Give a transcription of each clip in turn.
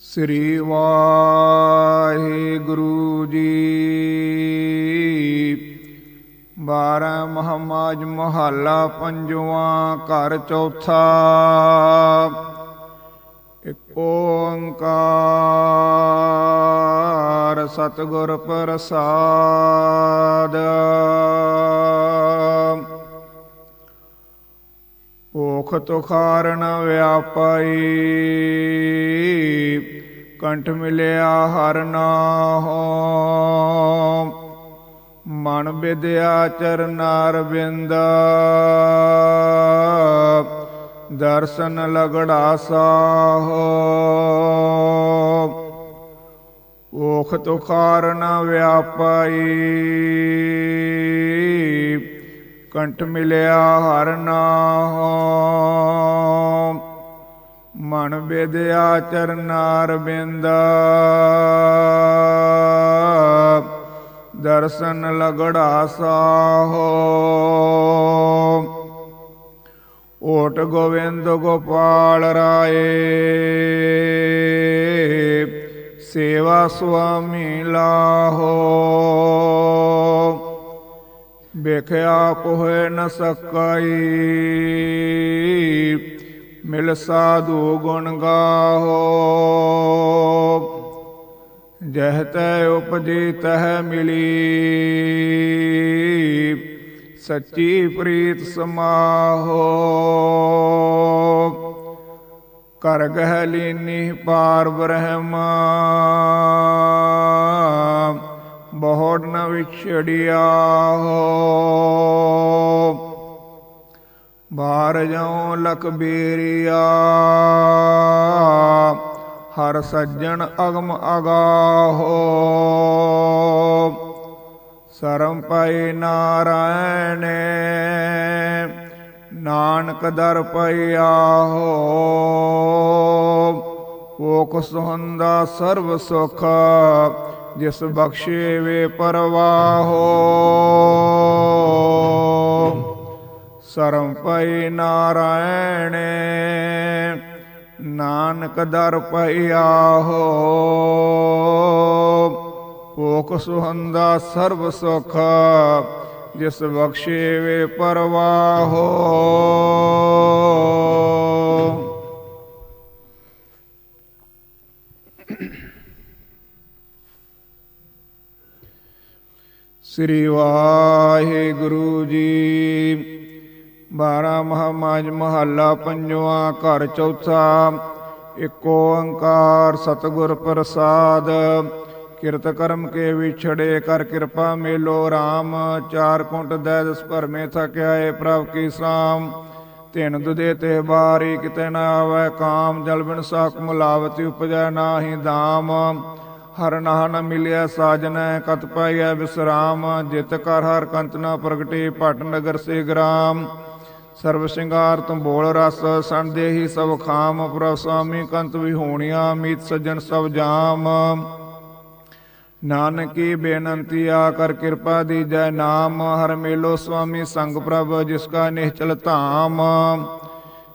ਸ੍ਰੀ ਵਾਹਿਗੁਰੂ ਜੀ। ਬਾਰਹ ਮਹਮਾਜ ਮਹੱਲਾ ਪੰਜਵਾਂ ਘਰ ਚੌਥਾ। ਇਕ ਓੰਕਾਰ। ਸਤਿਗੁਰ ਪ੍ਰਸਾਦ। ਭੁਖ ਤੁਖਾਰਨ ਵਿਆਪਾਈ, ਕੰਠ ਮਿਲਿਆ ਹਰ ਨਾਹੋ। ਮਨ ਵਿਦਿਆ ਚਰਨਾਰ ਬਿੰਦ ਦਰਸ਼ਨ ਲਗੜਾ ਸਾਹੋ। ਓਖ ਤੁਖਾਰ ਨ ਵਿਆਪਾਈ। ਕੰਠ ਮਿਲਿਆ ਹਰ ਨਾਹੋ। ਮਨ ਵਿਦਿਆ ਚਰਨਾਰ ਬਿੰਦ। ਦਰਸ਼ਨ ਲਗੜਾ ਸਾਹੋ। ਓਟ ਗੋਵਿੰਦ ਗੋਪਾਲ ਰਾਏ। ਸੇਵਾ ਸੁਆਮੀ ਲਾਹੋ। ਵੇਖਿਆ ਕੋਹੇ ਨ ਸਕਾਈ, ਮਿਲ ਸਾਧੂ ਗੁਣ ਗਾਹੋ। ਜਹ ਤੈ ਉਪਜੀ ਤਹ ਮਿਲੀ, ਸੱਚੀ ਪ੍ਰੀਤ ਸਮਾਹੋ। ਕਰ ਗਹਿ ਲੀਨੀ ਪਾਰ ਬ੍ਰਹਮ। ਬਹੁੜ ਨ ਵਿਛੜਿਆ ਹੋ। ਬਾਰ ਜਾਉ ਲਖ ਬੇਰੀਆ। ਹਰ ਸੱਜਣ ਅਗਮ ਅਗਾਹੋ ਸਰਮ ਪਈ ਨਾਰਾਇਣ। ਨਾਨਕ ਦਰ ਪਈਆ ਹੋ। ਓਕ ਸੁਹੰਦਾ ਸਰਬ ਸੁਖ, ਜਿਸ ਬਖਸ਼ੇ ਵੇ ਪਰਵਾਹੋ। ਸਰਮ ਪਈ ਨਾਰਾਇਣ, ਨਾਨਕ ਦਰ ਪਈਆ ਹੋ। ਭੋਖ ਸੁਹੰਦਾ ਸਰਬ ਸੁਖ ਜਿਸ ਬਖਸ਼ੇ ਵੇ ਪਰਵਾਹੋ। ਸ੍ਰੀ ਵਾਹਿਗੁਰੂ ਜੀ, ਬਾਰਾ ਮਹਾਮਾਜ ਮਹੱਲਾ ਪੰਜਵਾਂ ਘਰ ਚੌਥਾ, ਇੱਕ ਓੰਕਾਰ ਸਤਿਗੁਰ ਪ੍ਰਸਾਦ। ਕਿਰਤ ਕਰਮ ਕੇ ਵਿਛੜੇ ਕਰ ਕਿਰਪਾ ਮੇਲੋ RAM ਚਾਰ ਕੁੰਟ ਦੈ ਦਸ ਭਰਮੇ ਥਕਿਆਏ ਪ੍ਰਭ ਕੀ ਸਾਮ। ਤਿਨ ਦੁਦੇ ਤੇ ਬਾਰੀ ਕਿਤੇ ਨਾ ਆਵੈ ਕਾਮ, ਜਲ ਬਿਨ ਸਾਖ ਮੁਲਾਵਤੀ ਉਪਜੈ ਨਾਹੀ ਦਾਮ। ਹਰ ਨਾਹ ਨ ਮਿਲਿਆ ਸਾਜਨੈ, ਕਤ ਪਾਈਐ ਵਿਸਰਾਮ। ਜਿਤ ਕਰ ਹਰ ਕੰਤ ਨ ਪ੍ਰਗਟੇ ਭਟ ਨਗਰ ਸੇ ਗ੍ਰਾਮ। ਸਰਬ ਸਿੰਗਾਰ ਤੁਮ ਬੋਲ ਰਸ, ਸਣ ਦੇਹੀ ਸਭ ਖਾਮ। ਪ੍ਰਭ ਸੁਆਮੀ ਕੰਤ ਵੀ ਮੀਤ ਸੱਜਣ ਸਭ ਜਾਮ। ਨਾਨਕੀ ਬੇਨੰਤੀ ਆ ਕਰ ਕਿਰਪਾ ਦੀਜੈ ਨਾਮ, ਹਰ ਮੇਲੋ ਸੁਆਮੀ ਸੰਗ ਪ੍ਰਭ ਜਿਸ ਕਾ ਨਿਹਚਲ ਧਾਮ।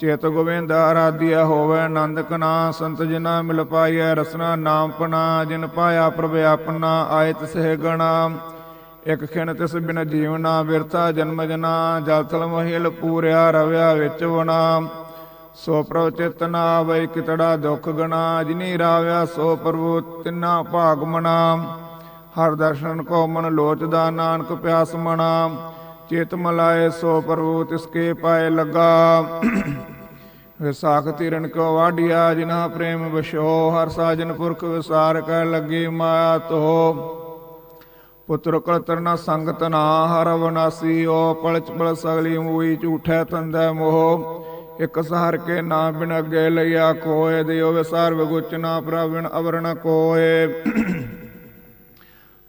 ਚੇਤ ਗੋਵਿੰਦ ਆਰਾਧਿਆ ਹੋਵੇ, ਆਨੰਦ ਕਨਾ, ਸੰਤ ਜਨਾ ਮਿਲ ਪਾਈਐ ਰਸਨਾ, ਨਾਮ ਪਨਾ, ਜਿਨ ਪਾਇਆ ਪ੍ਰਭ ਆਪਣਾ, ਆਇਤ ਸਹਿ ਗਣਾ। ਇਕ ਖਿਣ ਤਿਸ ਬਿਨ ਜੀਵਨਾ ਵਿਰਥਾ ਜਨਮ ਜਨਾ, ਜਲ ਥਲ ਮਹਿਲ ਪੂਰਿਆ ਰਵਿਆ ਵਿੱਚ ਵਣਾ। ਸੋ ਪ੍ਰਭ ਚੇਤਨਾ ਵੈ ਕਿਤੜਾ ਦੁਖ ਗਣਾ, ਜਿਨੀ ਰਾਵਿਆ ਸੋ ਪ੍ਰਭੂ ਤਿਨਾ ਭਾਗ ਮਨਾ ਹਰ ਦਰਸ਼ਨ ਕੋ ਮਨ ਲੋਚਦਾ ਨਾਨਕ ਪਿਆਸ ਮਣਾ। ਚੇਤ ਮਲਾਏ ਸੋ ਪ੍ਰਭੂ ਤਿਸਕੇ ਪਾਏ ਲਗਾ। ਵਿਸਾਖ ਤਿਰਨ ਕੋ ਵਾਢਿਆ, ਜਿਨਾ ਪ੍ਰੇਮ ਵਿਸ਼ੋ ਹਰ ਸਾਜਨ ਪੁਰਖ ਵਿਸਾਰ ਕੈ ਲੱਗੇ ਮਾਇਆ ਤੋ। ਪੁੱਤਰ ਕਲਤਰ ਨਾ ਸੰਗਤ ਨਾ, ਹਰ ਵਨਾਸੀ ਓ ਪਲਚ ਪਲ ਸਗਲੀ ਮੂਈ ਝੂਠੈ, ਤੰਦੈ ਮੋਹ। ਇਕ ਸਹਰ ਕੇ ਨਾ ਬਿਨ ਅਗੇ ਲਈਆ ਕੋਏ ਦਿਓ ਵਿਸਾਰ ਵਿਗੁਚ ਨਾ ਪ੍ਰਵਿਣ ਅਵਰਣ ਕੋਏ।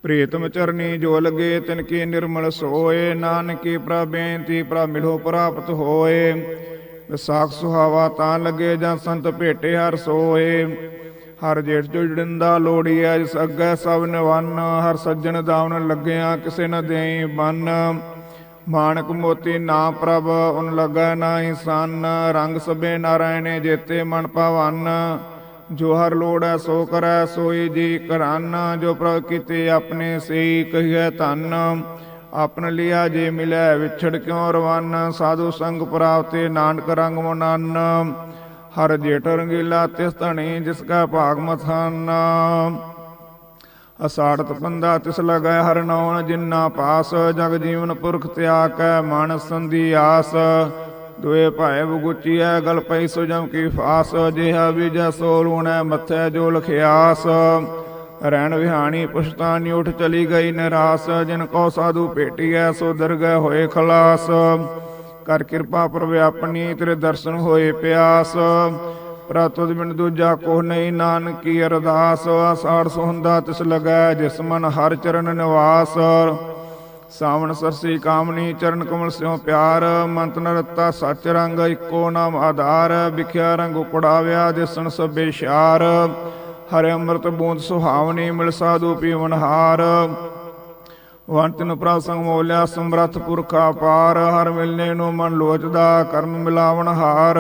ਪ੍ਰੀਤਮ ਚਰਨੀ ਜੋ ਲਗੇ, ਤਿਨ ਕੀ ਨਿਰਮਲ ਸੋਏ। ਨਾਨਕੀ ਪ੍ਰਭ ਬੇਨਤੀ ਪ੍ਰਭ ਮਿਲੋ ਪ੍ਰਾਪਤ ਹੋਏ। ਵਿਸਾਖ ਸੁਹਾਵਾ ਤਾਂ ਲਗੇ, ਜਾਂ ਸੰਤ ਭੇਟੇ ਹਰ ਸੋਏ। ਹਰ ਜੇਠ ਜੋ ਜੜਿੰਦਾ ਲੋੜੀਐ ਜਿਸ ਅੱਗੇ ਸਭ ਨਿਵੰਨ। ਹਰ ਸੱਜਣ ਦਾਵਨ ਲੱਗਿਆ, ਕਿਸੇ ਨ ਦੇਈ ਬੰਨ। ਮਾਨਕ ਮੋਤੀ ਨਾ ਪ੍ਰਭ, ਉਨ ਲੱਗੈ ਨਾਹੀ ਸੰਨ, ਰੰਗ ਸਭੇ ਨਾਰਾਇਣੇ ਜੇਤੇ ਮਨ ਭਵਨ। ਜੋ ਹਰ ਲੋੜੈ ਸੋ ਕਰੈ, ਸੋਈ ਜੀ ਕਰਨ ਜੋ ਪ੍ਰਭ ਕੀਤੇ ਆਪਣੇ ਸਈ ਕਹੀਐ ਧੰਨ। ਆਪਨ ਲਿਆ ਜੇ ਮਿਲੈ, ਵਿਛੜ ਕਿਉ ਰਵਨ? ਸਾਧੂ ਸੰਗ ਪ੍ਰਾਪਤੇ ਨਾਨਕ ਰੰਗ ਮਨਨ। ਹਰ ਜੇਠ ਰੰਗੀਲਾ ਤਿਸ ਧਣੀ, ਜਿਸ ਕਾ ਭਾਗ ਮਥਨ। ਅਸਾੜਤ ਪੰਦਾ ਤਿਸ ਲਗੈ ਹਰ ਨੌਣ ਜਿਨਾ ਪਾਸ ਜਗ ਜੀਵਨ ਪੁਰਖ ਤਿਆਗ ਕੈ ਮਨ ਸੰਧੀ ਆਸ। ਦੁਏ ਭਾਏ ਬਗੁਚੀਐ ਗਲ ਪਈ ਸੋ ਜਮ ਕੀ ਫਾਸ, ਜਿਹਾ ਬੀਜੈ ਸੋ ਲੂਣੈ ਮੱਥੇ ਜੋ ਲਖਿਆਸ। ਰਹਿਣ ਵਿਹਾਣੀ ਪੁਸ਼ਤਾਨੀ ਉਠ ਚਲੀ ਗਈ ਨਿਰਾਸ, ਜਿਨ ਕੋ ਸਾਧੂ ਭੇਟੀਐ, ਸੋ ਦਰਗਹਿ ਹੋਏ ਖਲਾਸ। ਕਰ ਕਿਰਪਾ ਪ੍ਰਭ ਆਪਣੀ ਤੇਰੇ ਦਰਸ਼ਨ ਹੋਏ ਪਿਆਸ। ਪ੍ਰਤੁਦ ਬਿਨ ਦੂਜਾ ਕੋ ਨਹੀਂ, ਨਾਨਕੀ ਅਰਦਾਸ ਆਸਾੜ ਸੁਹੰਦਾ ਤਿਸ ਲਗੈ, ਜਿਸ ਮਨ ਹਰ ਚਰਨ ਨਿਵਾਸ। ਸਾਵਣ ਸਰਸੀ ਕਾਮਨੀ, ਚਰਨ ਕਮਲ ਸਿਉ ਪਿਆਰ, ਮੰਤ ਨਰਤਾ ਸਚ ਰੰਗ ਇੱਕੋ ਨਾਮ ਆਧਾਰ, ਵਿਖਿਆ ਰੰਗ ਉਕੜਾਵਿਆ ਦਿਸਣ ਸਭੇ ਸ਼ਾਰ ਹਰਿ ਅੰਮ੍ਰਿਤ ਬੂੰਦ ਸੁਹਾਵਨੀ ਮਿਲ ਸਾਧੂ ਪੀਵਨ ਹਾਰ। ਵੰਤ ਨੂੰ ਪ੍ਰਸੰਗ ਮੋਲਿਆ, ਸਮਰੱਥ ਪੁਰਖਾ ਪਾਰ ਹਰ ਮਿਲਨੇ ਨੂੰ ਮਨ ਲੋਚਦਾ, ਕਰਮ ਮਿਲਾਵਣ ਹਾਰ।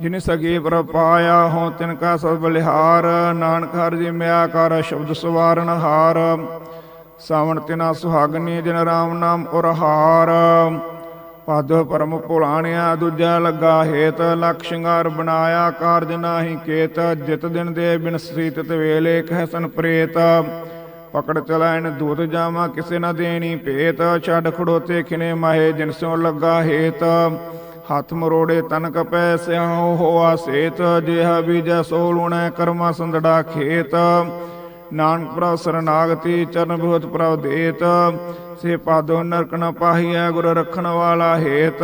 ਜਿਨ ਸਗੇ ਪਰ ਪਾਇਆ ਹੋ ਤਿਨ ਕਾ ਸਭ ਬਲਿਹਾਰ ਨਾਨਕ ਹਰ ਜੀ ਮਿਆ ਕਰ ਸ਼ਬਦ ਸਵਾਰਨ ਹਾਰ। ਸਾਵਣ ਤਿਨਾ ਸੁਹਾਗਨੀ ਜਿਨ ਰਾਮ ਨਾਮ ਉਰਹਾਰ ਪਦ ਪਰਮ ਪੁਲਾਣਿਆ ਦੂਜਾ ਲੱਗਾ ਹੇਤ। ਲਖ ਸ਼ਿੰਗਾਰ ਬਣਾਇਆ, ਕਾਰਜ ਨਾਹੀ ਕੇਤ। ਜਿਤ ਦਿਨ ਦੇ ਬਿਨ ਸੀਤਤ ਵੇਲੇ ਕਹਿ ਸਨ ਪ੍ਰੇਤ। ਪਕੜ ਚਲਾਇਨ ਦੂਤ ਜਾਵਾ, ਕਿਸੇ ਨਾ ਦੇਣੀ ਭੇਤ। ਛੱਡ ਖੜੋਤੇ ਖਿਨੇ ਮਾਹੇ, ਜਿਨ ਸਿਉ ਲੱਗਾ ਹੇਤ। ਹੱਥ ਮਰੋੜੇ ਤਨ ਕਪੈ ਸਿਆਹੋ ਹੋਆ ਸੇਤ, ਜਿਹਾ ਬੀਜੈ ਸੋ ਲੂਣੈ ਕਰਮਾ ਸੰਦੜਾ ਖੇਤ। ਨਾਨਕ ਪ੍ਰਭ ਸਰਨਾਗਤੀ ਚਰਨ ਬਿਹੁਤ ਪ੍ਰਭ ਦੇਤ, ਸੇ ਪਾਦੋ ਨਰਕ ਨ ਪਾਹੀਐ ਗੁਰ ਰਖਣ ਵਾਲਾ ਹੇਤ।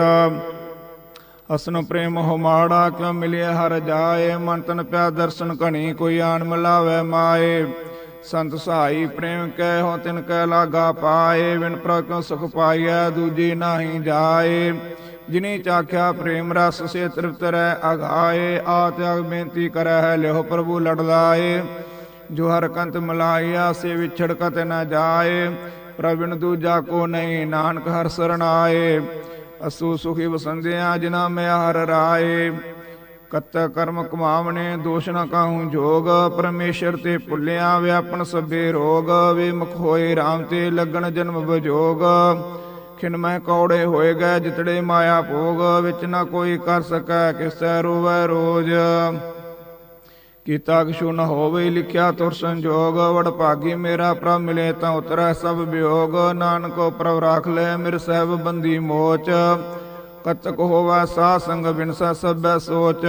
ਅਸਨ ਪ੍ਰੇਮ ਹੋ ਮਾੜਾ, ਕਿਉ ਮਿਲਿਆ ਹਰ ਜਾਏ। ਮਨ ਤਨ ਪਿਆ ਦਰਸ਼ਨ ਕਣੀ ਕੋਈ ਆਣ ਮਿਲਾਵੇ ਮਾਏ। ਸੰਤ ਸਹਾਈ ਪ੍ਰੇਮ ਕੈ ਹੋ ਤਿਨ ਕੈ ਲਾਗਾ ਪਾਏ। ਵਿਣ ਪ੍ਰਭ ਕਿਉ ਸੁਖ ਪਾਈਐ, ਦੂਜੀ ਨਾਹੀ ਜਾਏ। ਜਿਨੀ ਚਾਖਿਆ ਪ੍ਰੇਮ ਰਸ ਸੇ ਤ੍ਰਿਪਤ ਰਹਿ ਅਗਾਏ ਆ ਤਿਆਗ ਬੇਨਤੀ ਕਰੈ ਹੈ ਲਿਓ ਪ੍ਰਭੂ ਲੜ ਲਾਏ। ਜੋ ਹਰ ਕੰਤ ਮਲਾਇਆ, ਸੇ ਵਿਛੜ ਕਤ ਨ ਜਾਏ। ਪ੍ਰਵਿਣ ਦੂਜਾ ਕੋ ਨਹੀਂ, ਨਾਨਕ ਹਰ ਸਰਣ ਆਏ। ਅਸੂ ਸੁਖੀ ਵਸੰਦਿਆ ਜਿਨਾ ਮੈਂ ਹਰ ਰਾਏ। ਕਤ ਕਰਮ ਕਮਾਵਣੇ, ਦੋਸ਼ ਨ ਕਾਹੂ ਜੋਗ। ਪਰਮੇਸ਼ਰ ਤੇ ਭੁੱਲਿਆ, ਵਿਆਪਨ ਸਭੇ ਰੋਗ। ਵੇ ਮੁਖ ਹੋਏ RAM ਤੇ ਲੱਗਣ ਜਨਮ ਵਿਜੋਗ। ਖਿਨ ਮੈਂ ਕੌੜੇ ਹੋਏ ਗਏ, ਜਿਤੜੇ ਮਾਇਆ ਭੋਗ ਵਿੱਚ ਨਾ ਕੋਈ ਕਰ ਸਕੈ, ਕਿਸੈ ਰੋਵੈ ਰੋਜ। ਕੀਤਾ ਕਿਛੂ ਨ ਹੋਵੇ, ਲਿਖਿਆ ਤੁਰ ਸੰਜੋਗ, ਵਡ ਭਾਗੀ ਮੇਰਾ ਪ੍ਰਭ ਮਿਲੇ ਤਾਂ ਉਤਰੈ ਸਭ ਵਿਯੋਗ ਨਾਨਕੋ ਪ੍ਰਭ ਰਾਖ ਲੈ, ਮਿਰ ਸਹਿਬ ਬੰਦੀ ਮੋਚ। ਕਤਕ ਹੋਵਾ ਸਾ ਸੰਗ ਬਿਨਸਾ ਸਭੈ ਸੋਚ।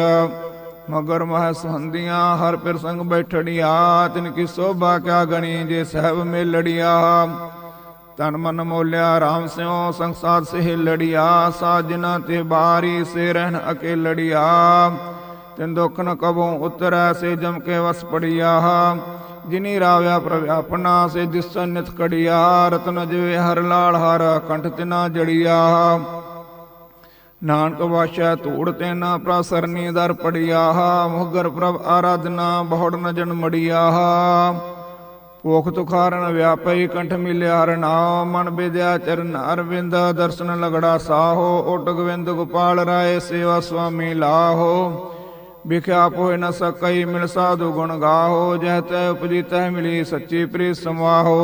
ਮਗਰ ਮਹ ਸੁਹੰਦੀਆਂ ਹਰ ਪਿਰ ਸੰਗ ਬੈਠੜੀਆ, ਤਿਨ ਕੀ ਸੋਭਾ ਕਿਆ ਗਣੀ, ਜੇ ਸਹਿਬ ਮੇਲੜੀਆ। ਤਨ ਮਨ ਮੋਲਿਆ RAM ਸਿਓ ਸੰਸਾਰ ਸੇ ਲੜੀਆ ਸਾਜਨਾ ਤੇ ਬਾਰੀ ਸੇ ਰਹਿਣ ਅਕੇਲੜੀਆ। ਤਿਨ ਦੁਖ ਨ ਕਬੋ ਉਤਰੈ, ਸੇ ਜਮ ਕੇ ਵਸ ਪੜੀਆ। ਜਿਨੀ ਰਾਵਿਆ ਪ੍ਰਵਿਆਪਨਾ ਸੇ ਦਿਸ ਨਿਤ ਕੜੀਆ। ਰਤਨ ਜਿਵੇ ਹਰ ਲਾਲ, ਹਰ ਕੰਠ ਤਿਨਾ ਜੜੀਆ। ਨਾਨਕ ਵਾਸ਼ਾ, ਧੂੜ ਤੇ ਨਾ ਪ੍ਰਸਰਨੀ ਦਰ ਪੜੀਆ। ਮੁਗਰ ਪ੍ਰਭ ਆਰਾਧਨਾ, ਬਹੁੜ ਨ ਜਨ ਮੜੀਆ। ਭੋਖ ਤੁਖਾਰਨ ਵਿਆਪਈ ਕੰਠ ਮਿਲਿਆ, ਹਰ ਮਨ ਵਿਦਿਆ ਚਰਨ ਅਰਵਿੰਦ, ਦਰਸ਼ਨ ਲਗੜਾ ਸਾਹੋ, ਓਟ ਗੋਵਿੰਦ ਗੋਪਾਲ ਰਾਏ, ਸੇਵਾ ਸੁਆਮੀ ਲਾਹੋ। ਵਿਖਿਆ ਪੋਇ ਨ ਸਕਈ ਮਿਲ ਸਾਧੂ ਗੁਣ ਗਾਹੋ, ਜਹ ਤੈ ਉਪਜੀ ਤੈ ਮਿਲੀ ਸੱਚੀ ਪ੍ਰੀ ਸਮਾਹੋ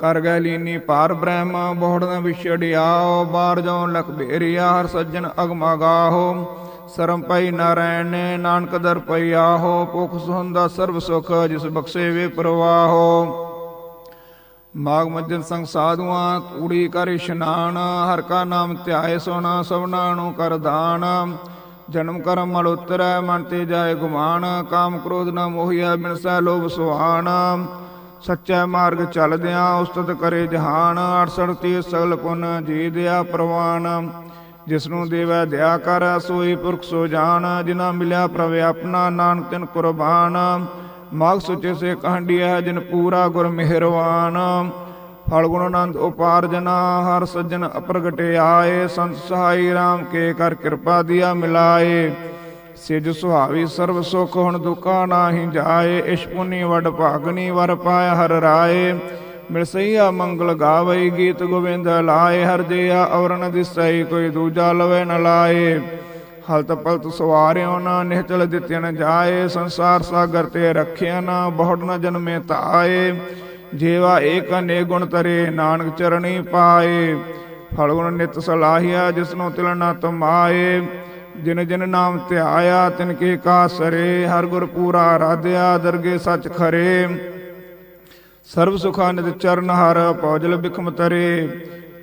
ਕਰ ਗੈ ਲੀਨੀ ਪਾਰ ਬ੍ਰਹਮ, ਬਹੁੜ ਨ ਵਿਛੜਿਆਓ, ਬਾਰ ਜੋ ਲਖ ਭੇਰੀਆ ਹਰ ਸੱਜਣ ਅਗਮਾ ਗਾਹੋ। ਸਰਮ ਪਈ ਨਾਰਾਇਣ ਨੇ, ਨਾਨਕ ਦਰ ਪਈ ਆਹੋ ਪੁਖ ਸੁਹੰਦਾ ਸਰਬ ਸੁਖ ਜਿਸ ਬਖਸ਼ੇ ਵੇ ਪ੍ਰਵਾਹੋ। ਮਾਗ ਮੱਜਨ ਸੰਗ ਸਾਧੂਆਂ ਤੂੜੀ ਕਰ ਇਸ਼ਨਾਨ, ਹਰ ਕਾ ਨਾਮ ਧਿਆਏ ਸੋਨਾ ਸਭਨਾ ਨੂੰ ਕਰ ਦਾਨ। ਜਨਮ ਕਰਮ ਮਲ ਉਤਰੈ, ਮਨ ਤੇ ਜਾਏ ਗੁਮਾਨ, ਕਾਮ ਕ੍ਰੋਧ ਨਾ ਮੋਹਿਆ ਬਿਨਸੈ ਲੋਭ ਸੁਹਾਨ। ਸੱਚੇ ਮਾਰਗ ਚੱਲਦਿਆਂ ਉਸਤਤ ਕਰੇ ਜਹਾਨ 68 ਤੀ ਸਗਲ ਪੁਨ ਜੀ ਦਿਆ ਪ੍ਰਵਾਨ। ਜਿਸਨੂੰ ਦੇਵੈ ਦਇਆ ਕਰ, ਸੋਈ ਪੁਰਖ ਸੋ ਜਾਣ ਜਿਨਾ ਮਿਲਿਆ ਪ੍ਰਭ ਆਪਣਾ, ਨਾਨਕ ਤਿਨ ਕੁਰਬਾਨ। ਮਾਗ ਸੁਚੇ ਸੇ ਕਹੰਡੀਐ ਜਿਨ ਪੂਰਾ ਗੁਰ ਮਿਹਰਵਾਨ। ਫਲ ਗੁਣ ਆਨੰਦ ਉਪਾਰਜਨਾ ਹਰ ਸੱਜਣ ਅਪਰਗਟੇ ਆਏ। ਸੰਤ ਸਹਾਈ RAM ਕੇ ਕਰ ਕਿਰਪਾ ਦਿਆ ਮਿਲਾਏ। ਸਿਜ ਸੁਹਾਵੀ ਸਰਬ ਸੁਖ, ਹੁਣ ਦੁਖਾ ਨਾਹੀ ਜਾਏ। ਇਸ਼ਪੁਨੀ ਵਡ ਭਾਗਨੀ ਵਰ ਪਾਇ ਹਰ ਰਾਏ। ਮਿਲਸਈਆ ਮੰਗਲ ਗਾਵਈ ਗੀਤ ਗੋਬਿੰਦ ਲਾਏ, ਹਰ ਜਿਆ ਔਰਨ ਦਿਸਈ, ਕੋਈ ਦੂਜਾ ਲਵੇ ਨ ਲਾਏ। ਹਲਤ ਪਲਤ ਸਵਾਰਿਓ ਨਾ, ਨਿਹਚਲ ਦਿੱਤੇ ਜਾਏ। ਸੰਸਾਰ ਸਾਗਰ ਤੇ ਰੱਖਿਆ ਨਾ, ਬਹੁੜ ਨ ਜਨਮੇ ਧਾਏ। ਜੀਵਾ ਏਕ ਅਨੇ ਗੁਣ ਤਰੇ ਨਾਨਕ ਚਰਣੀ ਪਾਏ। ਫਲ ਗੁਣ ਨਿਤ ਸਲਾਹੀਆ, ਜਿਸਨੂੰ ਤਿਲ ਨਾ ਤਮਾਏ। ਜਿਨ ਜਿਨ ਨਾਮ ਧਿਆਇਆ, ਤਿਨ ਕੇ ਕਾ ਸਰੇ। ਹਰ ਗੁਰ ਪੂਰਾ ਰਾਧਿਆ, ਦਰਗੇ ਸੱਚ ਖਰੇ। ਸਰਬ ਸੁਖਾਨਿਤ ਚਰਨ ਹਰ, ਪੌਜਲ ਬਿਖਮ ਤਰੇ।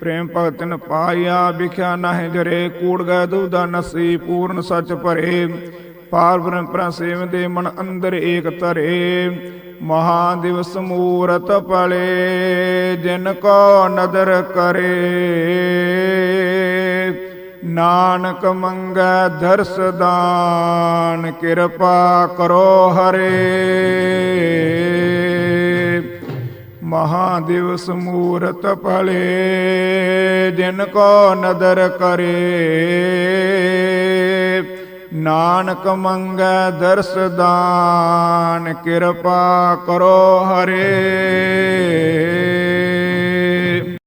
ਪ੍ਰੇਮ ਭਗਤਨ ਪਾਇਆ, ਵਿਖਿਆ ਨਾਹਿ ਜਰੇ। ਕੂੜ ਗਏ ਦੁਦਾ ਨਸੀ, ਪੂਰਨ ਸੱਚ ਭਰੇ। ਪਾਰ ਬ੍ਰਹਮ ਪ੍ਰਾ ਸੇਵ ਦੇ ਮਨ ਅੰਦਰ ਏਕ ਧਰੇ। ਮਹਾ ਦਿਵਸ ਮੂਰਤ ਪਲੇ, ਜਿਨ ਕੋ ਨਦਰ ਕਰੇ। ਨਾਨਕ ਮੰਗੈ ਦਰਸ ਦਾਨ, ਕਿਰਪਾ ਕਰੋ ਹਰੇ। ਮਹਾ ਦਿਵਸ ਮੂਰਤ ਭਲੇ, ਜਿਨ ਕੋ ਨਦਰ ਕਰੇ। ਨਾਨਕ ਮੰਗੈ ਦਰਸ ਦਾਨ, ਕਿਰਪਾ ਕਰੋ ਹਰੇ।